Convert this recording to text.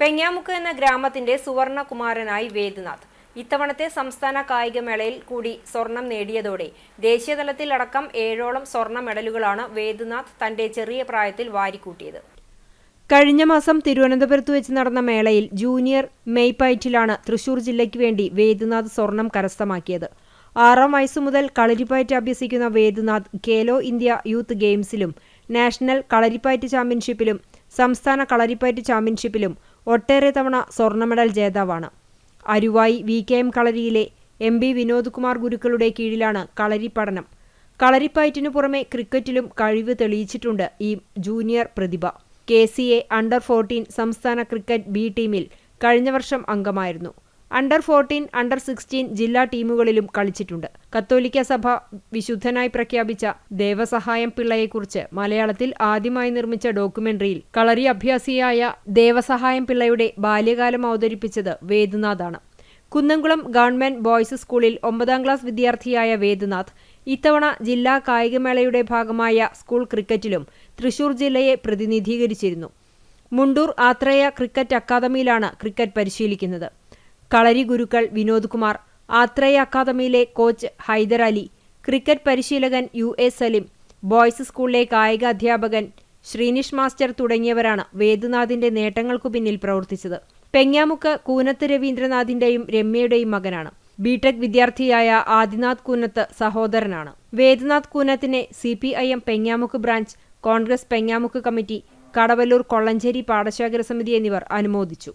പെങ്ങാമുക്ക് എന്ന ഗ്രാമത്തിന്റെ സുവർണകുമാരനായി വേദനാഥ്. ഇത്തവണത്തെ സംസ്ഥാന കായികമേളയിൽ കൂടി സ്വർണം നേടിയതോടെ ദേശീയതലത്തിൽ അടക്കം ഏഴോളം സ്വർണ മെഡലുകളാണ് വേദനാഥ് തന്റെ ചെറിയ പ്രായത്തിൽ വാരിക്കൂട്ടിയത്. കഴിഞ്ഞ മാസം തിരുവനന്തപുരത്ത് വെച്ച് നടന്ന മേളയിൽ ജൂനിയർ മെയ്പയറ്റിലാണ് തൃശൂർ ജില്ലയ്ക്ക് വേണ്ടി വേദനാഥ് സ്വർണം കരസ്ഥമാക്കിയത്. ആറാം വയസ്സു മുതൽ കളരിപ്പയറ്റ് അഭ്യസിക്കുന്ന വേദുനാഥ് ഖേലോ ഇന്ത്യ യൂത്ത് ഗെയിംസിലും നാഷണൽ കളരിപ്പയറ്റ് ചാമ്പ്യൻഷിപ്പിലും സംസ്ഥാന കളരിപ്പയറ്റ് ചാമ്പ്യൻഷിപ്പിലും ഒട്ടേറെ തവണ സ്വർണ മെഡൽ ജേതാവാണ്. അരുവായി വി കെ എം കളരിയിലെ എം ബി വിനോദ് കുമാർ ഗുരുക്കളുടെ കീഴിലാണ് കളരി പഠനം. കളരിപ്പയറ്റിനു പുറമെ ക്രിക്കറ്റിലും കഴിവ് തെളിയിച്ചിട്ടുണ്ട് ഈ junior Prathibha. K C A under fourteen സംസ്ഥാന ക്രിക്കറ്റ് ബി ടീമിൽ കഴിഞ്ഞ വർഷം അംഗമായിരുന്നു. അണ്ടർ ഫോർട്ടീൻ അണ്ടർ സിക്സ്റ്റീൻ ജില്ലാ ടീമുകളിലും കളിച്ചിട്ടുണ്ട്. കത്തോലിക്ക സഭ വിശുദ്ധനായി പ്രഖ്യാപിച്ച ദേവസഹായം പിള്ളയെക്കുറിച്ച് മലയാളത്തിൽ ആദ്യമായി നിർമ്മിച്ച ഡോക്യുമെന്ററിയിൽ കളരി അഭ്യാസിയായ ദേവസഹായം പിള്ളയുടെ ബാല്യകാലം അവതരിപ്പിച്ചത് വേദുനാഥാണ്. കുന്നംകുളം ഗവൺമെന്റ് ബോയ്സ് സ്കൂളിൽ ഒമ്പതാം ക്ലാസ് വിദ്യാർത്ഥിയായ വേദുനാഥ് ഇത്തവണ ജില്ലാ കായികമേളയുടെ ഭാഗമായ സ്കൂൾ ക്രിക്കറ്റിലും തൃശൂർ ജില്ലയെ പ്രതിനിധീകരിച്ചിരുന്നു. മുണ്ടൂർ ആത്രേയ ക്രിക്കറ്റ് അക്കാദമിയിലാണ് ക്രിക്കറ്റ് പരിശീലിക്കുന്നത്. കളരി ഗുരുക്കൾ വിനോദ് കുമാർ ആത്രേയ അക്കാദമിയിലെ കോച്ച് ഹൈദർ അലി ക്രിക്കറ്റ് പരിശീലകൻ യു എ സലിം ബോയ്സ് സ്കൂളിലെ കായിക അധ്യാപകൻ ശ്രീനിഷ് മാസ്റ്റർ തുടങ്ങിയവരാണ് വേദുനാഥിന്റെ നേട്ടങ്ങൾക്കു പിന്നിൽ പ്രവർത്തിച്ചത്. പെങ്ങാമുക്ക് കൂനത്ത് രവീന്ദ്രനാഥിന്റെയും രമ്യയുടെയും മകനാണ്. ബിടെക് വിദ്യാർത്ഥിയായ ആദിനാഥ് കൂനത്ത് സഹോദരനാണ്. Vedanath കൂനത്തിനെ C P I M Pengamukku branch Congress Pengamukku committee Kadavallur Kollanchery പാടശേഖര സമിതി എന്നിവർ അനുമോദിച്ചു.